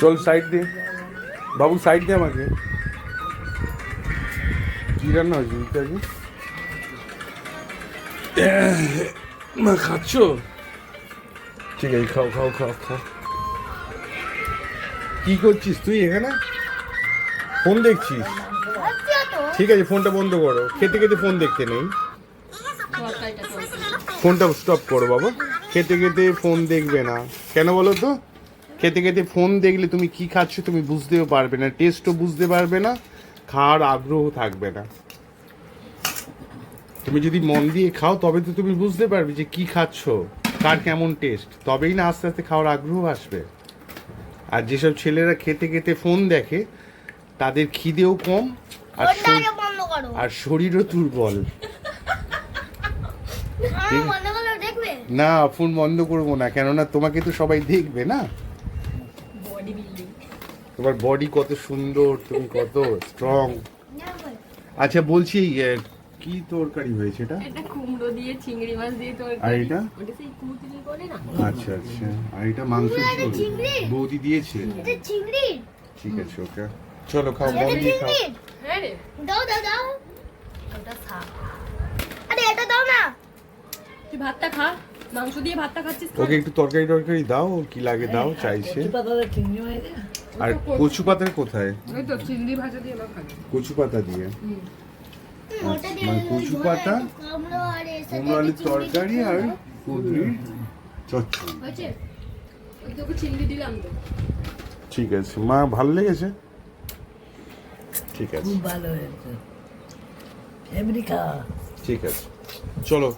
চল সাইড দে বাবু সাইড দে আমাকে। কি রান্না হয়েছে আগে মা, খাচ্ছ? ঠিক আছে, খাও খাও খাও খাও। কি করছিস তুই এখানে? ফোন দেখছিস? ঠিক আছে, ফোনটা বন্ধ করো। খেতে খেতে ফোন দেখতে নেই। ফোনটা স্টপ করো, বাবা। খেতে খেতে ফোন দেখবে না। কেন বলো তো? খেতে খেতে ফোন দেখলে তুমি কি খাচ্ছ তুমি বুঝতেও পারবে না টেস্টও বুঝতে পারবে না খাওয়ার আগ্রহ থাকবে না। তুমি যদি মন দিয়ে খাও তবে তো তুমি বুঝতে পারবে যে কি খাচ্ছ কার কেমন টেস্ট তবেই না আস্তে আস্তে খাওয়ার আগ্রহ আসবে। আর যেসব ছেলেরা খেতে খেতে ফোন দেখে তাদের খিদেও কম আর আর শরীরও দুর্বল আমি বন্ধ করলে দেখবে না ফোন বন্ধ করব না কেননা তোমাকে তো সবাই দেখবে না? তোমার বডি কত সুন্দর তুমি কত স্ট্রং আচ্ছা বলছি কি তরকারি হয়েছে এটা? এটা কুমড়ো দিয়ে চিংড়ি মাছ দিয়ে আর তরকারি এটা? ওটা সেই কুমড়ো করে না? আচ্ছা আচ্ছা। আর এটা মাংস এটা ঝোল। চিংড়ি? বৌদি দিয়েছে। এটা চিংড়ি। ঠিক আছে ওকে। চলো খাও মন দিয়ে খাও। হ্যাঁ রে। দাও দাও দাও। ওটা শাক আরে এটা দাও না। তুই ভাতটা খা। মাংস দিয়ে ভাতটা খাচ্ছিস ওকে একটু তরকারি টরকারি দাও কি লাগে দাও চাইছে। আর কচু পাতার কোথায়? ওই তো চিংড়ি ভাজা দিয়ে কচু পাতা দিয়ে? হুম, ওটা দিয়ে মানে কচু পাতা কুমড়ো আলুর তরকারি আর। কুদরির চচ্চড়ি। হয়েছে? ওই তোকে চিংড়ি দিলাম তো। ঠিক আছে। মা ভালো লেগেছে? ঠিক আছে। খুব ভালো হয়েছে। ঠিক আছে। চলো।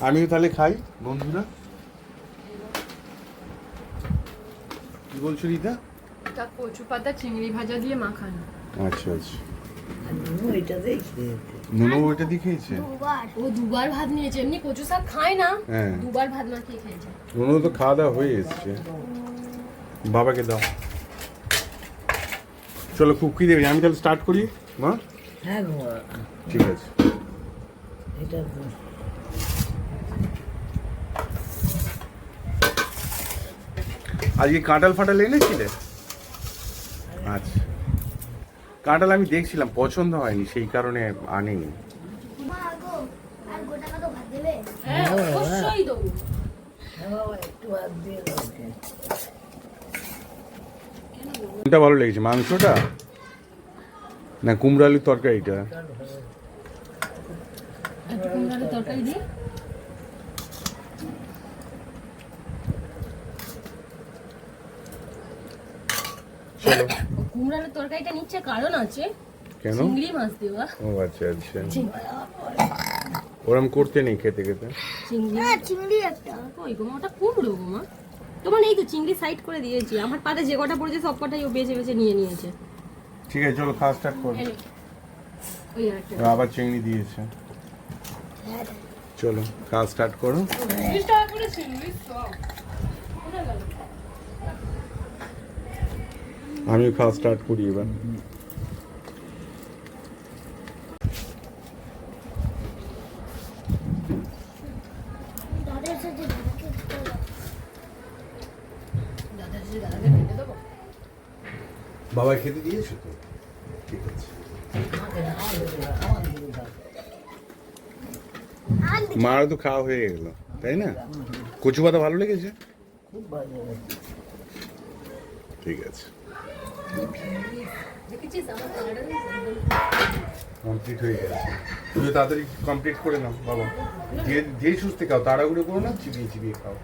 আমিও তাহলে খাই। বন্ধুরা। কি বলছো রিতা? তা কচু পাতা চিংড়ি ভাজা দিয়ে মাখানো। আচ্ছা আচ্ছা। নুনু এটাতেই খেয়েছে। নুনো ওইটা দিয়ে খেয়েছে? ও দুবার ভাত নিয়েছে। এমনি কচু শাক খায় না হ্যাঁ। দুবার ভাত মাখিয়ে খেয়েছে। নুনো তো খাওয়া দাওয়া হয়ে এসছে। বাবাকে দাও। চলো খুব কি দেবে। আমি তাহলে স্টার্ট করি মা? হ্যাঁ ঠিক আছে। এটা আজকে কাঁঠাল ফাটাল এনেছিলে? আচ্ছা। কাঁঠাল আমি দেখছিলাম পছন্দ হয়নি সেই কারণে আনিনি। হ্যাঁ। কোনটা ভালো লেগেছে মাংসটা? না কুমড়ো আলুর তরকারিটা? ও কুমড়ার তরকারিটা নিচ্ছে কারণ আছে। কেন? চিংড়ি মাছ দেওয়া। ও আচ্ছা আচ্ছা। ওরম করতে নেই খেতে খেতে? চিংড়ি। হ্যাঁ চিংড়ি একটা। ওই গো ওটা কুমড়ো গো মা। তোমার এই তো চিংড়ি সাইড করে দিয়েছি। আমার পাতে যে কটা পড়েছে সব কটাই ও বেছে বেছে নিয়ে নিয়েছে। ঠিক আছে চলো খাওয়া স্টার্ট করো। ওই একটা। আবার চিংড়ি দিয়েছে। চলো খাওয়া স্টার্ট করো। তিরিশ টাকা করে চিংড়ি সব কোথায় গেল? আমিও খাওয়া স্টার্ট করি এবার। বাবা খেতে দিয়েছ তো? ঠিক আছে। মারও তো খাওয়া হয়ে গেল তাই না? কচু পাতা ভালো লেগেছে। ঠিক আছে দেখেছিস আমার কালারটা একদম কমপ্লিট হয়ে গেছে। তুমি তাড়াতাড়ি কমপ্লিট করে নাও বাবা। ধীরে ধীরে সুস্থে খাও তাড়াহুড়ো করো না চিবিয়ে চিবিয়ে খাও।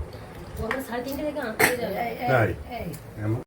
তাই? এমন